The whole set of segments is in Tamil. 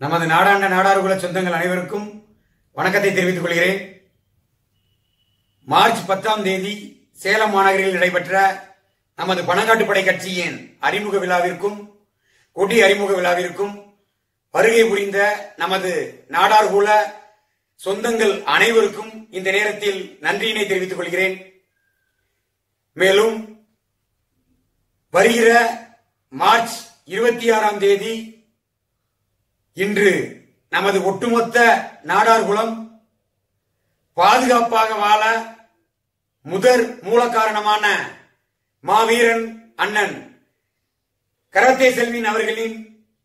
நமது நாடாண்ட நாடார்குல சொந்தங்கள் அனைவருக்கும் வணக்கத்தை தெரிவித்துக் கொள்கிறேன். மார்ச் பத்தாம் தேதி சேலம் மாநகரில் நடைபெற்ற நமது பணங்காட்டுப்படை கட்சியின் அறிமுக விழாவிற்கும் கொடி அறிமுக விழாவிற்கும் வருகை புரிந்த நமது நாடார்குல சொந்தங்கள் அனைவருக்கும் இந்த நேரத்தில் நன்றியினை தெரிவித்துக் கொள்கிறேன். மேலும் வருகிற மார்ச் இருபத்தி ஆறாம் தேதி இன்று நமது ஒட்டுமொத்த நாடார்குளம் பாதுகாப்பாக வாழ முதற் மூல காரணமான மாவீரன் அண்ணன் கரத்தே செல்வின் அவர்களின்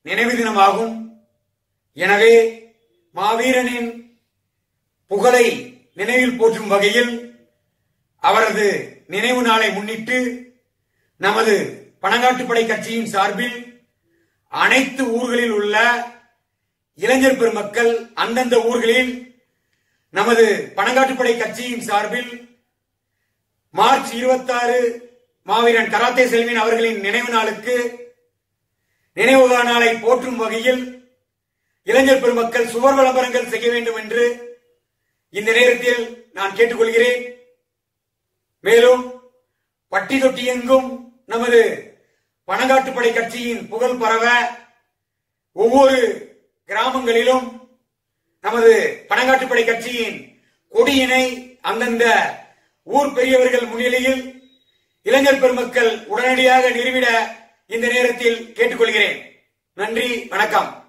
நினைவு தினமாகும். எனவே மாவீரனின் புகழை நினைவில் போற்றும் வகையில் அவரது நினைவு நாளை முன்னிட்டு நமது பனங்காட்டுப்படை கட்சியின் சார்பில் அனைத்து ஊர்களில் உள்ள இளைஞர் பெருமக்கள் அந்தந்த ஊர்களில் நமது பணங்காட்டுப்படை கட்சியின் சார்பில் மார்ச் 26 மாவீரன் கராத்தே செல்வின் அவர்களின் நினைவு நாளுக்கு நினைவு நாளை போற்றும் வகையில் இளைஞர் பெருமக்கள் சுவர் விளம்பரங்கள் செய்ய வேண்டும் என்று இந்த நேரத்தில் நான் கேட்டுக்கொள்கிறேன். மேலும் பட்டி தொட்டி எங்கும் நமது பணங்காட்டுப்படை கட்சியின் புகழ் பரவ ஒவ்வொரு கிராமங்களிலும் நமது பனங்காட்டுப்படை கட்சியின் கொடியினை அந்தந்த ஊர் பெரியவர்கள் முன்னிலையில் இளைஞர் பெருமக்கள் உடனடியாக நிறுவிட இந்த நேரத்தில் கேட்டுக்கொள்கிறேன். நன்றி வணக்கம்.